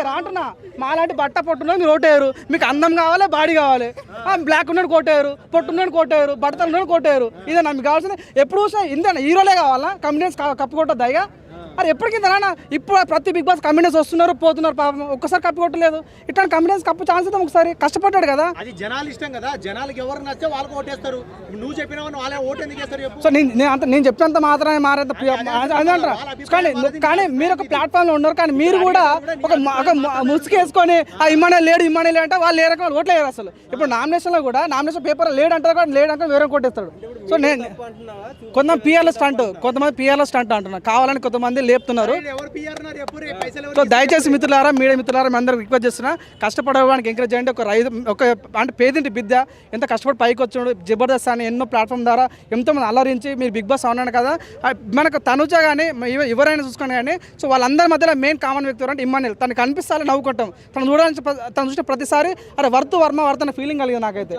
ఓటేయరా అంటున్నా. మాలాంటి బట్ట పొట్టున్న మీరు ఓటేయరు మీకు అందం కావాలి బాడీ కావాలి. ఆ, బ్లాక్ ఉన్నాడు కోటేయరు పొట్టున్నాడు కోటేయరు బట్టలు ఉన్నాడు కోటేయరు ఇదే మీకు కావాల్సింది. ఎప్పుడు చూసినా ఇందే హీరోలే కావాలా? కమిడియన్స్ కప్పు కొట్టద్దా అరే ఎప్పటికీ ఇంతనా ఇప్పుడు ప్రతి బిగ్ బాస్ కమిడియన్స్ వస్తున్నారు పోతున్నారు పాపం ఒక్కసారి కప్పు కొట్టలేదు. ఇట్లాంటి కమిడియన్స్ కప్పు ఛాన్స్ ఇద్దాం ఒకసారి. కష్టపడ్డాడు కదా. అది జనాలు ఇష్టం కదా. జనాలకి ఎవరు నచ్చే వాళ్ళకి ఓటేస్తారు. నువ్వు చెప్పిన వాళ్ళే ఓటు ఎందుకు వేస్తారు చెప్పు. సో నేను నేను అంత నేను చెప్పినంత మాత్రమే మారేంత అంటారా కానీ కానీ మీరు ఒక ప్లాట్ఫామ్లో ఉన్నారు కానీ మీరు కూడా ఒక ఒక మ- ముసుగు వేసుకొని ఆ ఇమ్మనే లేడు ఇమ్మనే లేడు అంటే వాళ్ళు ఏ రకం ఓట్లు వేయరు అసలు. ఇప్పుడు నామినేషన్లో కూడా నామినేషన్ పేపర్ లేడు అంటారు కానీ లేడు అంటే వేరే కొట్టేస్తాడు. సో నేను కొంతమంది పిఆర్ఎల్ స్టంట్ కొంతమంది పిఆర్ఎల్ స్టంట్ అంటున్నారు కావాలని కొంతమంది లేపుతున్నారు. ఎవరు పిఆర్ చెప్పు రే పైసలు ఎవరు సో దయచేసి మిత్రులారా మీడియా మిత్రులారా మీ అందరికి రిక్వెస్ట్ చేస్తున్నా కష్టపడడానికి ఎంకరేజ్ చేయండి. ఒక రైతు ఒక అంటే పేదింటి బిడ్డ ఎంత కష్టపడి పైకి వచ్చాడు జబర్దస్త్ అని ఎన్నో ప్లాట్ఫామ్ ద్వారా ఎంతో మంది అల్లరించి మీరు బిగ్ బాస్ అవునాడు కదా మనకు తనుజ కానీ ఎవ- ఎవరైనా చూసుకొని కానీ సో వాళ్ళందరి మధ్యలో మెయిన్ కామన్ వ్యక్తి అంటే ఇమ్మాన్యుల్. తనకు కనిపిస్తారని నవ్వుకుంటాం. తను చూడాలని తను చూసిన ప్రతిసారి అరే వర్త్ వర్మ వర్త్ అనే ఫీలింగ్ కలిగింది నాకైతే.